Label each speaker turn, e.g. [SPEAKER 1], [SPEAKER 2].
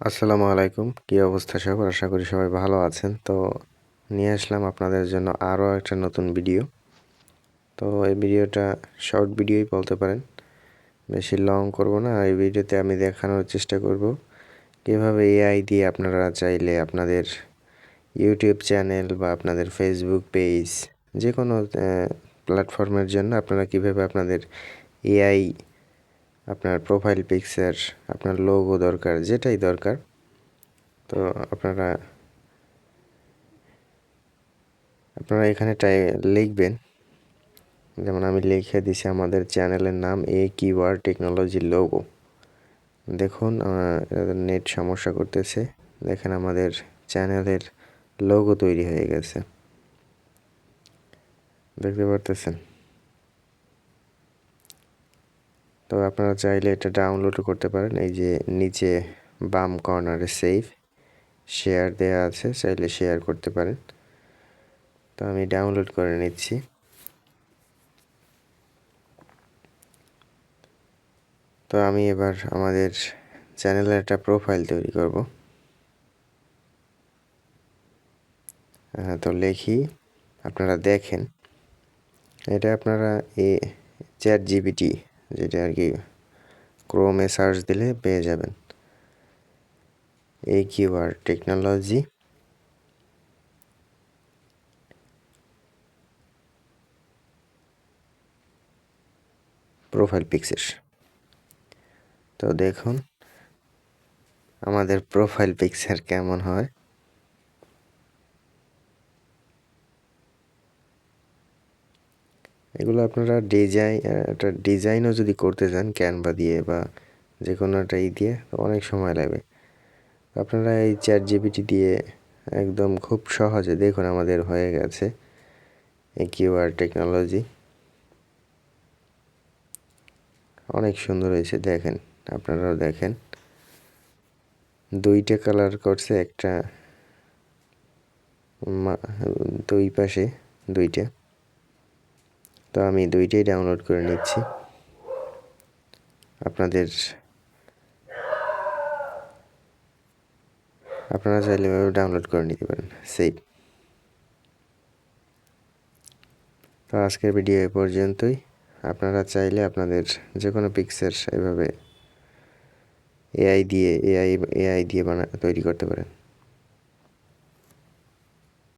[SPEAKER 1] আসসালামু আলাইকুম। কী অবস্থা সবার আশা করি সবাই ভালো আছেন। তো নিয়ে আসলাম আপনাদের জন্য আরও একটা নতুন ভিডিও। তো এই ভিডিওটা শর্ট ভিডিওই বলতে পারেন। বেশি লং করব না। এই ভিডিওতে আমি দেখানোর চেষ্টা করব কীভাবে এআই দিয়ে আপনারা চাইলে আপনাদের ইউটিউব চ্যানেল বা আপনাদের ফেসবুক পেজ যে কোনো প্ল্যাটফর্মের জন্য আপনারা কীভাবে আপনাদের এআই আপনার প্রোফাইল পিকচার আপনার লোগো দরকার, যেটাই দরকার, তো আপনারা আপনারা এখানে টাই লিখবেন। যেমন আমি লিখে দিছি আমাদের চ্যানেলের নাম এ কিওয়ার্ড টেকনোলজি লোগো দেখুন নেট সমস্যা করতেছে। দেখেন আমাদের চ্যানেলের লোগো তৈরি হয়ে গেছে। দেখতে পারতেছেন তো আপনারা চাইলে এটা ডাউনলোডও করতে পারেন। এই যে নিচে বাম কর্নারে সেভ শেয়ার দেওয়া আছে, চাইলে শেয়ার করতে পারেন। তো আমি ডাউনলোড করে নিচ্ছি। তো আমি এবার আমাদের চ্যানেলের একটা প্রোফাইল তৈরি করব। তো লেখি, আপনারা দেখেন। এটা আপনারা এ চ্যাট জিবিটি যেটা আর কি ক্রোমে সার্চ দিলে পেয়ে যাবেন। এই কিওয়ার্ড টেকনোলজি প্রোফাইল পিকচার তো দেখুন, আমাদের প্রোফাইল পিকচার কেমন হয়? এগুলো আপনারা ডিজাইন একটা ডিজাইনও যদি করতে চান ক্যানভা দিয়ে বা যে কোনো একটা ই দিয়ে অনেক সময় লাগবে। আপনারা এই চ্যাট জিবিটি দিয়ে একদম খুব সহজে, দেখুন আমাদের হয়ে গেছে এই কিউআর টেকনোলজি অনেক সুন্দর হয়েছে, দেখেন, আপনারাও দেখেন। দুইটা কালার করছে, একটা দুই পাশে দুইটা। তো আমি দুইটাই ডাউনলোড করে নিচ্ছি। আপনাদের আপনারা চাইলে ডাউনলোড করে নিতে পারেন সেভ তো আজকের ভিডিও এ পর্যন্তই। আপনারা চাইলে আপনাদের যে কোনো পিকচার এভাবে এআই দিয়ে এআই এআই দিয়ে বানা, তৈরি করতে পারেন।